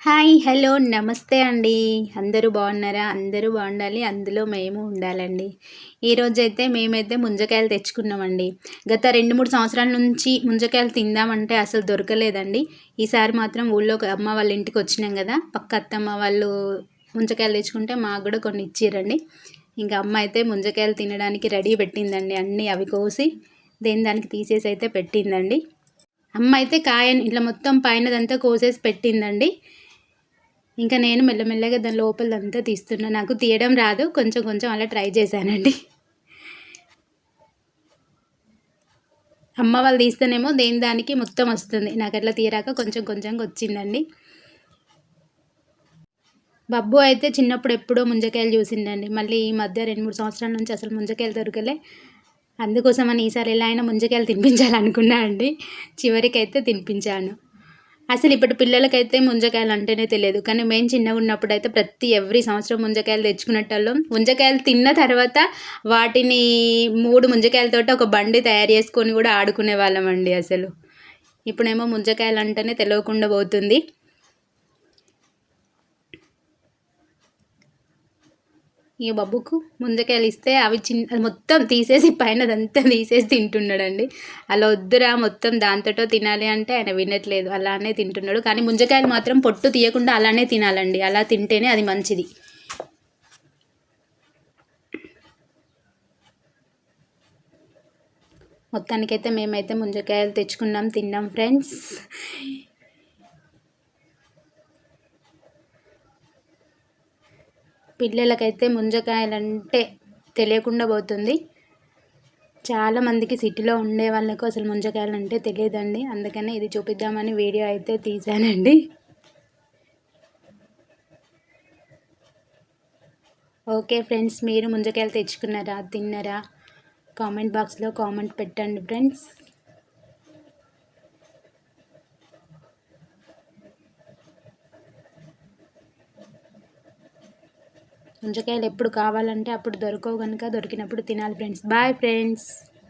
Hi hello నమస్తే అండి. అందరూ బాగున్నారా? అందరూ బాగుండాలి. అందులో మేము ఉండాలండి. ఈరోజు అయితే మేమైతే ముంజకాయలు తెచ్చుకున్నామండి. గత రెండు మూడు సంవత్సరాల నుంచి ముంజకాయలు తిందామంటే అసలు దొరకలేదండి. ఈసారి మాత్రం ఊళ్ళో అమ్మ వాళ్ళ ఇంటికి వచ్చినాం కదా. పక్క అత్తమ్మ వాళ్ళు ముంజకాయలు తెచ్చుకుంటే మాకు కూడా కొన్ని ఇచ్చిరండి ఇంకా అమ్మ అయితే ముంజకాయలు తినడానికి రెడీ పెట్టిందండి. అన్నీ అవి కోసి దేని దానికి తీసేసి అయితే పెట్టిందండి. అమ్మ అయితే కాయని ఇట్లా మొత్తం పైనదంతా కోసేసి పెట్టిందండి. ఇంకా నేను మెల్లమెల్లగా దాని లోపలంతా తీస్తున్నా. నాకు తీయడం రాదు. కొంచెం కొంచెం అలా ట్రై చేశానండి. అమ్మ వాళ్ళు తీస్తేనేమో దేని దానికి మొత్తం వస్తుంది. నాకు అట్లా తీరాక కొంచెం కొంచెం వచ్చిందండి. బబ్బు అయితే చిన్నప్పుడు ఎప్పుడో ముంజకాయలు చూసిండండి మళ్ళీ ఈ మధ్య రెండు మూడు సంవత్సరాల నుంచి అసలు ముంజకాయలు దొరకలే. అందుకోసమని ఈసారి ఎలా అయినా ముంజకాయలు తినిపించాలనుకున్నా అండి. చివరికైతే తినిపించాను. అసలు ఇప్పటి పిల్లలకైతే ముంజకాయలు అంటేనే తెలియదు. కానీ మేము చిన్నగా ఉన్నప్పుడు అయితే ప్రతి ఎవ్రీ సంవత్సరం ముంజకాయలు తెచ్చుకునేటోళ్ళు. ముంజకాయలు తిన్న తర్వాత వాటిని మూడు ముంజకాయలతో ఒక బండి తయారు చేసుకొని కూడా ఆడుకునే వాళ్ళం అండి అసలు. ఇప్పుడేమో ముంజకాయలు అంటేనే తెలియకుండా పోతుంది. ఈ బబ్బుకు ముంజకాయలు ఇస్తే అవి చిన్న మొత్తం తీసేసి పైన అదంతా తీసేసి తింటున్నాడండి. అలా వద్దురా మొత్తం దాంతోటో తినాలి అంటే ఆయన వినట్లేదు. అలానే తింటున్నాడు. కానీ ముంజకాయలు మాత్రం పొట్టు తీయకుండా అలానే తినాలండి. అలా తింటేనే అది మంచిది. మొత్తానికైతే మేమైతే ముంజకాయలు తెచ్చుకున్నాం తిన్నాం ఫ్రెండ్స్. పిల్లలకైతే ముంజకాయలంటే తెలియకుండా పోతుంది. చాలామందికి సిటీలో ఉండే వాళ్ళకు అసలు ముంజకాయలు అంటే తెలియదండి. అందుకనే ఇది చూపిద్దామని వీడియో అయితే తీశానండి. ఓకే ఫ్రెండ్స్ మీరు ముంజకాయలు తెచ్చుకున్నారా తిన్నారా? కామెంట్ బాక్స్లో కామెంట్ పెట్టండి ఫ్రెండ్స్. ముంజకాయలు ఎప్పుడు కావాలంటే అప్పుడు దొరకవు కనుక దొరికినప్పుడు తినాలి ఫ్రెండ్స్. Bye friends.